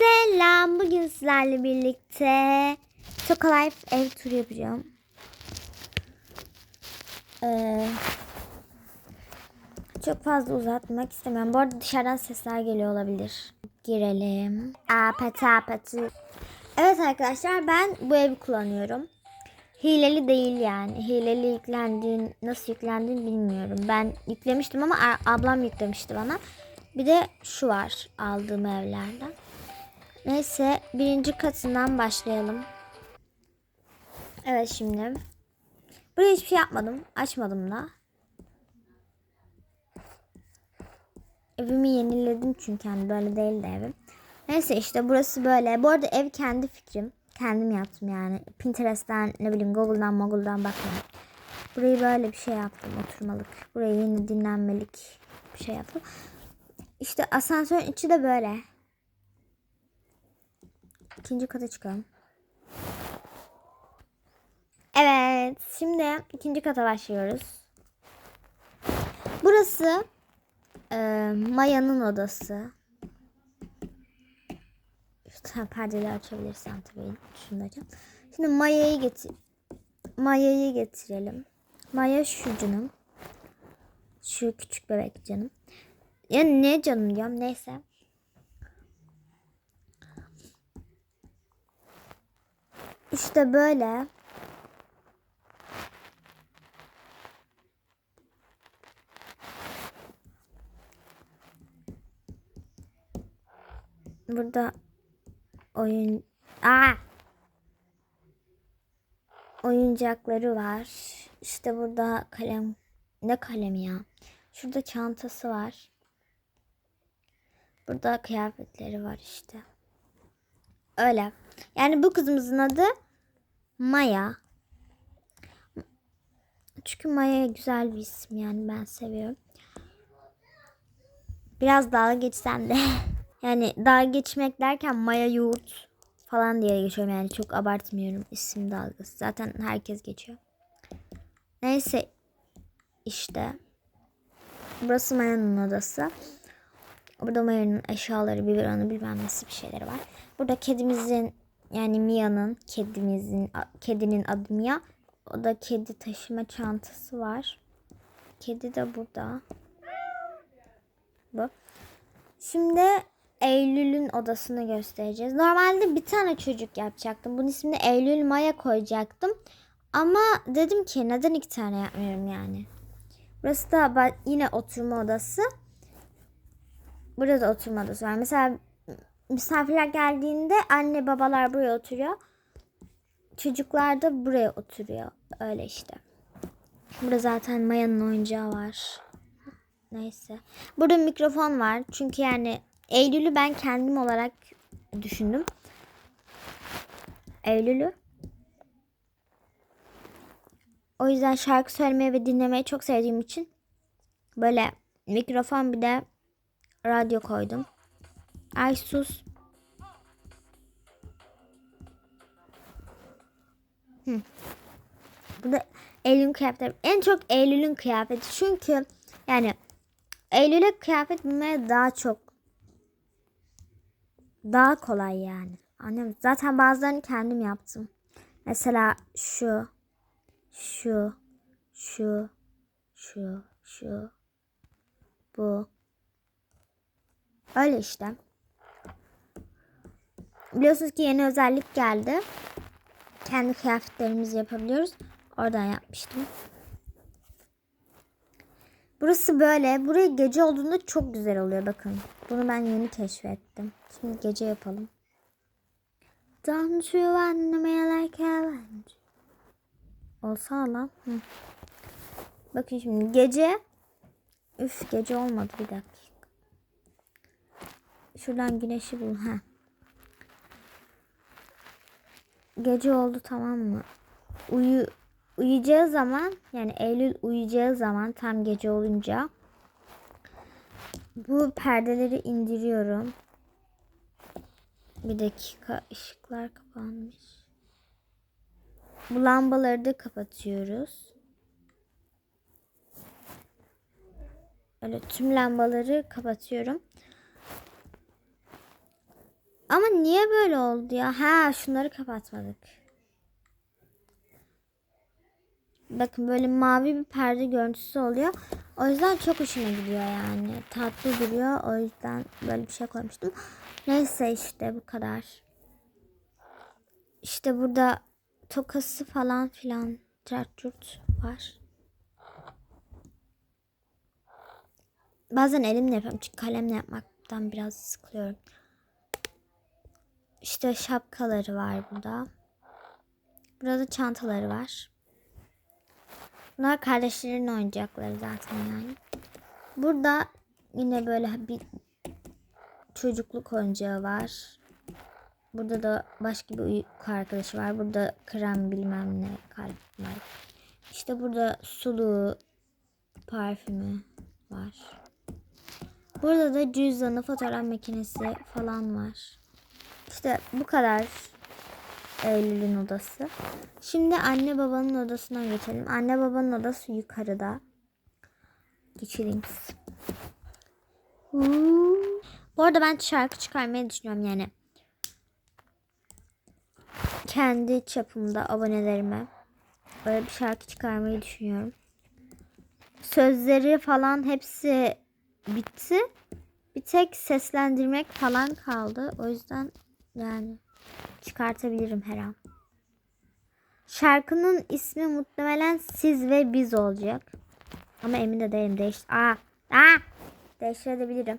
Selam. Bugün sizlerle birlikte Tokalife ev turu yapacağım. Ee, çok fazla uzatmak istemiyorum. Bu arada dışarıdan sesler geliyor olabilir. Girelim. Apati apati. Evet arkadaşlar ben bu evi kullanıyorum. Hileli değil yani. Hileli yüklendiğin, nasıl yüklendiğini bilmiyorum. Ben yüklemiştim ama ablam yüklemişti bana. Bir de şu var aldığım evlerden. Neyse birinci katından başlayalım. Evet şimdi. Buraya hiçbir şey yapmadım. Açmadım da. Evimi yeniledim çünkü hani böyle değildi evim. Neyse işte burası böyle. Bu arada ev kendi fikrim. Kendim yaptım yani. Pinterest'ten ne bileyim Google'dan Google'dan bakmadım. Burayı böyle bir şey yaptım oturmalık. Burayı yeni dinlenmelik bir şey yaptım. İşte asansörün içi de böyle. İkinci kata çıkalım. Evet, şimdi ikinci kata başlıyoruz. Burası e, Maya'nın odası. Şu perdeleri açabilirsem tabii. Şunu. Şimdi Maya'yı getir. Maya'yı getirelim. Maya şu canım. Şu küçük bebek canım. Ya ne canım diyorum neyse. İşte böyle. Burada oyun Aa! oyuncakları var. İşte burada kalem ne kalemi ya? Şurada çantası var. Burada kıyafetleri var işte. Öyle. Yani bu kızımızın adı Maya. Çünkü Maya güzel bir isim yani ben seviyorum. Biraz dalga geçsem de. yani dalga geçmek derken Maya Yoğurt falan diye geçiyorum yani çok abartmıyorum isim dalgası. Zaten herkes geçiyor. Neyse işte. Burası Maya'nın odası. Burada Maya'nın eşyaları, biberonu bilmem nesi bir şeyleri var. Burada kedimizin yani Mia'nın kedimizin kedinin adı Mia. O da kedi taşıma çantası var. Kedi de burada. Bu. Şimdi Eylül'ün odasını göstereceğiz. Normalde bir tane çocuk yapacaktım. Bunun ismini Eylül Maya koyacaktım. Ama dedim ki neden iki tane yapmıyorum yani. Burası da yine oturma odası. Burada da oturma odası var. Mesela misafirler geldiğinde anne babalar buraya oturuyor. Çocuklar da buraya oturuyor. Öyle işte. Burada zaten Maya'nın oyuncağı var. Neyse. Burada mikrofon var. Çünkü yani Eylül'ü ben kendim olarak düşündüm. Eylül'ü. O yüzden şarkı söylemeyi ve dinlemeyi çok sevdiğim için böyle mikrofon bir de radyo koydum. Ay sus. Hı. Bu da Eylül'ün kıyafeti. En çok Eylül'ün kıyafeti. Çünkü yani Eylül'e kıyafet bulmaya daha çok daha kolay yani. Annem zaten bazılarını kendim yaptım. Mesela şu şu şu şu şu bu öyle işte. Biliyorsunuz ki yeni özellik geldi. Kendi kıyafetlerimizi yapabiliyoruz. Oradan yapmıştım. Burası böyle. Burayı gece olduğunda çok güzel oluyor bakın. Bunu ben yeni keşfettim. Şimdi gece yapalım. Don't you want me like a Olsana lan. Hı. Bakın şimdi gece. Üf gece olmadı bir dakika. Şuradan güneşi bul. Ha. Gece oldu tamam mı? Uyu uyuyacağı zaman yani Eylül uyuyacağı zaman tam gece olunca bu perdeleri indiriyorum. Bir dakika ışıklar kapanmış. Bu lambaları da kapatıyoruz. Öyle tüm lambaları kapatıyorum. Ama niye böyle oldu ya? Ha şunları kapatmadık. Bakın böyle mavi bir perde görüntüsü oluyor. O yüzden çok hoşuma gidiyor yani. Tatlı duruyor. O yüzden böyle bir şey koymuştum. Neyse işte bu kadar. İşte burada tokası falan filan cart var. Bazen elimle yapıyorum çünkü kalemle yapmaktan biraz sıkılıyorum. İşte şapkaları var burada. Burada çantaları var. Bunlar kardeşlerin oyuncakları zaten yani. Burada yine böyle bir çocukluk oyuncağı var. Burada da başka bir uyku arkadaşı var. Burada krem bilmem ne var. İşte burada sulu parfümü var. Burada da cüzdanı, fotoğraf makinesi falan var. İşte bu kadar Eylül'ün odası. Şimdi anne babanın odasına geçelim. Anne babanın odası yukarıda. Geçelim. Bu arada ben şarkı çıkarmayı düşünüyorum yani. Kendi çapımda abonelerime böyle bir şarkı çıkarmayı düşünüyorum. Sözleri falan hepsi bitti. Bir tek seslendirmek falan kaldı. O yüzden yani çıkartabilirim her an. Şarkının ismi muhtemelen Siz ve Biz olacak. Ama emin de değilim. Değiş Aa, aa, değiştirebilirim.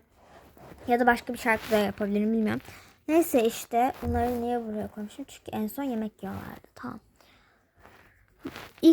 Ya da başka bir şarkı da yapabilirim bilmiyorum. Neyse işte bunları niye buraya koymuşum? Çünkü en son yemek yiyorlardı. Tamam. İlk